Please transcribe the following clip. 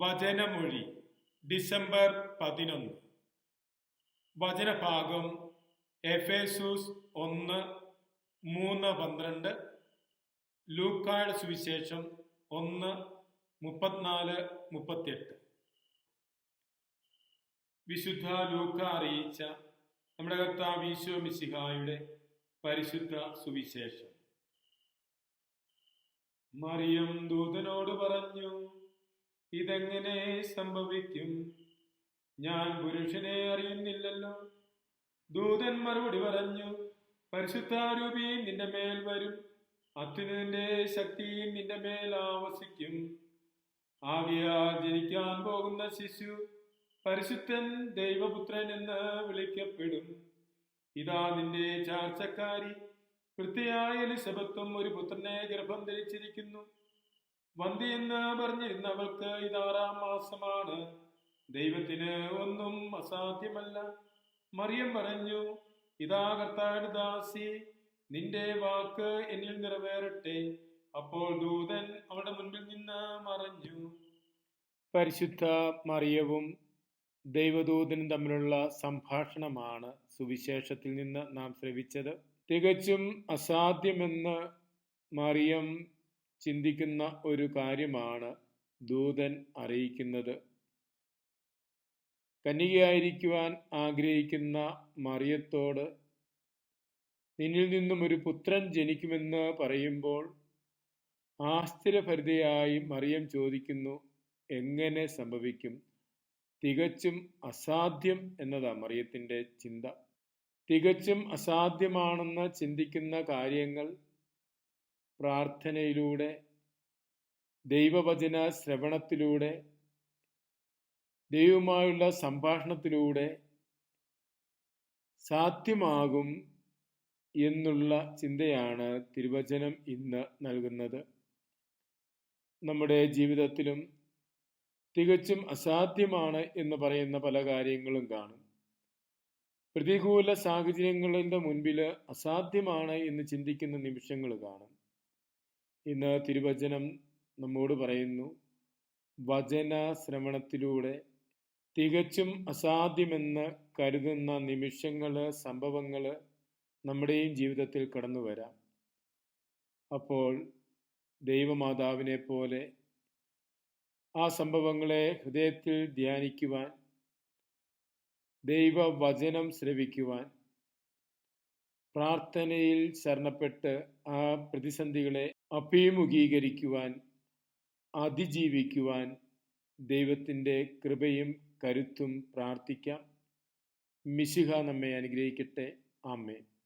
വചനമൊഴി December പതിനൊന്ന്. വചനഭാഗം Ephesus ഒന്ന് മൂന്ന് പന്ത്രണ്ട്. ലൂക്കാഴ് സുവിശേഷം ഒന്ന് മുപ്പത്തിനാല് മുപ്പത്തിയെട്ട്. വിശുദ്ധ ലൂക്ക അറിയിച്ച നമ്മുടെ കർത്താവ് ഈശോ മിശിഹായുടെ പരിശുദ്ധ സുവിശേഷം. മറിയം ദൂതനോട് പറഞ്ഞു ഇതെങ്ങനെ സംഭവിക്കും? ഞാൻ പുരുഷനെ അറിയുന്നില്ലല്ലോ. ദൂതൻ മറുപടി പറഞ്ഞു പരിശുദ്ധാരൂപി നിന്റെ മേൽ വരും. അത്യുനിന്റെ ശക്തി നിന്റെ മേൽ ആവസിക്കും. ആവിയാ ജനിക്കാൻ പോകുന്ന ശിശു പരിശുദ്ധൻ ദൈവപുത്രൻ എന്ന് വിളിക്കപ്പെടും. ഇതാ നിന്റെ ചാർച്ചക്കാരി. വൃത്തിയായ എലിസബത്തും ഒരു പുത്രനെ ഗർഭം ധരിച്ചിരിക്കുന്നു. വന്ധ്യെന്ന് പറഞ്ഞിരുന്ന അവൾക്ക് ഇതാറാം മാസമാണ്. ദൈവത്തിന് ഒന്നും അസാധ്യമല്ല. മറിയം പറഞ്ഞു ഇതാ കർത്താട് ദാസി നിന്റെ വാക്ക് എന്നിൽ നിറവേറട്ടെ. അപ്പോൾ ദൂതൻ അവളുടെ മുൻപിൽ നിന്ന് മറഞ്ഞു. പരിശുദ്ധ മറിയവും ദൈവദൂതനും തമ്മിലുള്ള സംഭാഷണമാണ് സുവിശേഷത്തിൽ നിന്ന് നാം ശ്രവിച്ചത്. തികച്ചും അസാധ്യമെന്ന് മറിയം ചിന്തിക്കുന്ന ഒരു കാര്യമാണ് ദൂതൻ അറിയിക്കുന്നത്. കന്യകയായിരിക്കുവാൻ ആഗ്രഹിക്കുന്ന മറിയത്തോട് നിന്നിൽ നിന്നും ഒരു പുത്രൻ ജനിക്കുമെന്ന് പറയുമ്പോൾ ആശ്ചര്യഭരിതയായി മറിയം ചോദിക്കുന്നു എങ്ങനെ സംഭവിക്കും? തികച്ചും അസാധ്യം എന്നതാണ് മറിയത്തിന്റെ ചിന്ത. തികച്ചും അസാധ്യമാണെന്ന് ചിന്തിക്കുന്ന കാര്യങ്ങൾ പ്രാർത്ഥനയിലൂടെ ദൈവവചന ശ്രവണത്തിലൂടെ ദൈവമായുള്ള സംഭാഷണത്തിലൂടെ സാധ്യമാകും എന്നുള്ള ചിന്തയാണ് തിരുവചനം ഇന്ന് നൽകുന്നത്. നമ്മുടെ ജീവിതത്തിലും തികച്ചും അസാധ്യമാണ് എന്ന് പറയുന്ന പല കാര്യങ്ങളും കാണും. പ്രതികൂല സാഹചര്യങ്ങളുടെ മുൻപിൽ അസാധ്യമാണ് എന്ന് ചിന്തിക്കുന്ന നിമിഷങ്ങൾ കാണും. ഇന്ന് തിരുവചനം നമ്മോട് പറയുന്നു. വചന ശ്രവണത്തിലൂടെ തികച്ചും അസാധ്യമെന്ന് കരുതുന്ന നിമിഷങ്ങൾ സംഭവങ്ങൾ നമ്മുടെയും ജീവിതത്തിൽ കടന്നു വരാം. അപ്പോൾ ദൈവമാതാവിനെ പോലെ ആ സംഭവങ്ങളെ ഹൃദയത്തിൽ ധ്യാനിക്കുവാൻ ദൈവവചനം ശ്രവിക്കുവാൻ പ്രാർത്ഥനയിൽ ശരണപ്പെട്ട് ആ പ്രതിസന്ധികളെ അഭിമുഖീകരിക്കുവാൻ അതിജീവിക്കുവാൻ ദൈവത്തിന്റെ കൃപയും കരുത്തും പ്രാർത്ഥിക്കാം. മിശിഹ നമ്മെ അനുഗ്രഹിക്കട്ടെ. ആമേൻ.